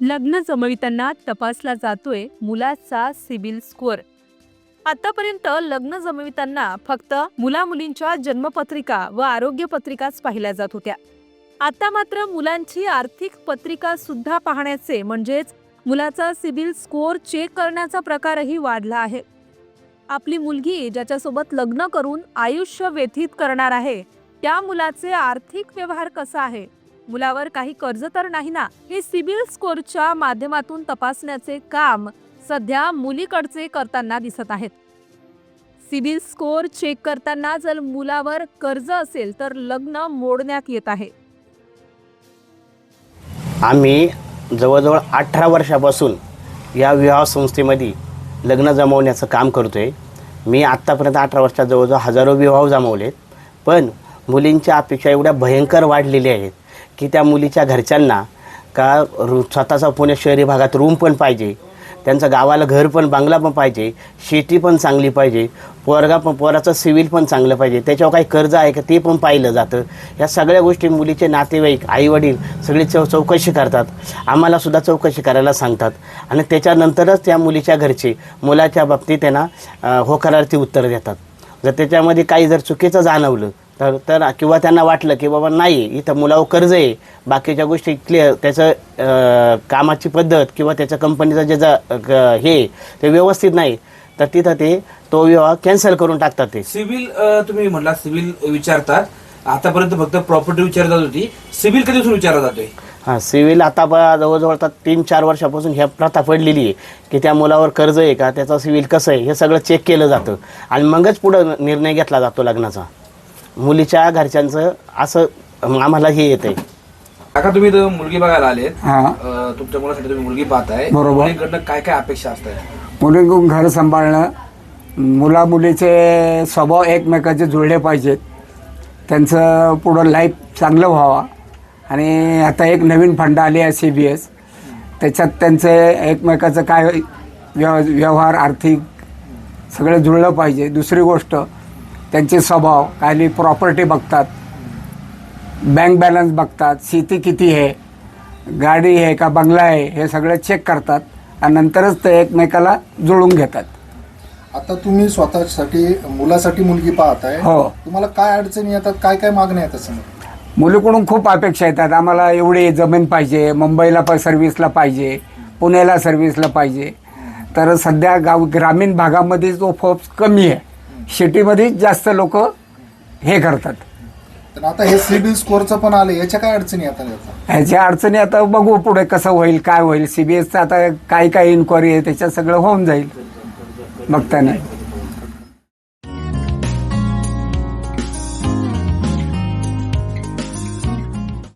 लग्न जमविताना तपासला जातोय मुलाचा सिबिल स्कोअर. आतापर्यंत लग्न जमविताना फक्त मुला मुलींच्या जन्मपत्रिका व आरोग्य पत्रिकाच पाहिल्या जात होत्या. आता मात्र मुलांची आर्थिक पत्रिका सुद्धा पाहण्याचे म्हणजेच मुलाचा सिबिल स्कोअर चेक करण्याचा प्रकारही वाढला आहे. आपली मुलगी ज्याच्यासोबत लग्न करून आयुष्य व्यतीत करणार आहे त्या मुलाचे आर्थिक व्यवहार कसा आहे? मुलावर काही कर्ज तर नाही ना? हे सिबिल स्कोअरच्या माध्यमातून तपासण्याचे काम सध्या मुलीकडचे करताना दिसत आहेत. सिबिल स्कोअर चेक करताना जर मुलावर कर्ज असेल तर लग्न मोडण्यात येत आहे. आम्ही जवळजवळ अठरा वर्षापासून या विवाह संस्थेमध्ये लग्न जमवण्याचं काम करतो आहे मी आत्तापर्यंत अठरा वर्षात जवळजवळ हजारो विवाह जमवलेत. पण मुलींच्या अपेक्षा एवढ्या भयंकर वाढलेल्या आहेत. की त्या मुलीच्या घरच्यांना का रू स्वतःचा पुणे शहरी भागात रूम पण पाहिजे त्यांचं गावाला घर पण बांगला पण पाहिजे शेती पण चांगली पाहिजे पोरगा पण पोराचं सिव्हिल पण चांगलं पाहिजे त्याच्यावर काही कर्ज आहे का ते पण पाहिलं जातं. या सगळ्या गोष्टी मुलीचे नातेवाईक आईवडील सगळी चौ चौकशी करतात. आम्हालासुद्धा चौकशी करायला सांगतात. आणि त्याच्यानंतरच त्या मुलीच्या घरचे मुलाच्या बाबतीत त्यांना होकारार्थी उत्तर देतात. जर त्याच्यामध्ये काही जर चुकीचं जाणवलं तर तर किंवा त्यांना वाटलं की बाबा नाही इथं मुलावर कर्ज आहे. बाकीच्या गोष्टी क्लिअर त्याचं कामाची पद्धत किंवा त्याच्या कंपनीचं जे जा ग- हे ते व्यवस्थित नाही. तर तिथं ते तो विवाह कॅन्सल करून टाकतात ते. सिव्हिल तुम्ही म्हणला सिव्हिल विचारतात. आतापर्यंत फक्त प्रॉपर्टी विचारली जात होती. सिव्हिल कधीपासून विचारला जातोय? हां सिव्हिल आता जवळजवळ आता तीन चार वर्षापासून ह्या प्रथा पडलेली आहे की त्या मुलावर कर्ज आहे का त्याचं सिव्हिल कसं आहे हे सगळं चेक केलं जातं. आणि मगच पुढं निर्णय घेतला जातो लग्नाचा. मुलीच्या घरच्यांचं असं आम्हाला हे येतं आहे काका तुम्ही इथं मुलगी बघायला आलेत. हा. अ, तुमच्या मुलासाठी तुम्ही मुलगी पाहताय. बरोबर. मुलीकडनं काय काय अपेक्षा असतात? मुलींकडून घर सांभाळणं मुला मुलीचे स्वभाव एकमेकाचे जुळले पाहिजेत. त्यांचं पुढं लाईफ चांगलं व्हावं. आणि आता एक नवीन फंड आली आहे सी बी एस त्याच्यात त्यांचं एकमेकाचं काय व्यव व्यवहार आर्थिक सगळं जुळलं पाहिजे. दुसरी गोष्ट त्यांचे स्वभाव काही प्रॉपर्टी बघतात. बँक बॅलन्स बघतात. शेती किती आहे? गाडी आहे का बंगला आहे? हे सगळं चेक करतात आणि नंतरच ते एकमेकाला जुळून घेतात. आता तुम्ही स्वतःसाठी मुलासाठी मुलगी पाहताय. हो. तुम्हाला काय अडचणी येतात? काय काय मागण्या येतात समोर मुलीकडून खूप अपेक्षा येतात. आम्हाला एवढी जमीन पाहिजे मुंबईला पण सर्व्हिसला पाहिजे पुण्याला सर्व्हिसला पाहिजे. तर सध्या गाव ग्रामीण भागामध्ये तो फोर्स कमी आहे. सिटीमध्ये जास्त लोक हे करतात. तर आता हे सिबिल स्कोअरचं पण आलं याच्या काय अडचणी याचा ह्याच्या अडचणी आता बघू पुढे कसं होईल काय होईल. सी बी एसचं आता काय काय इन्क्वायरी आहे त्याच्यात सगळं होऊन जाईल. बघताना.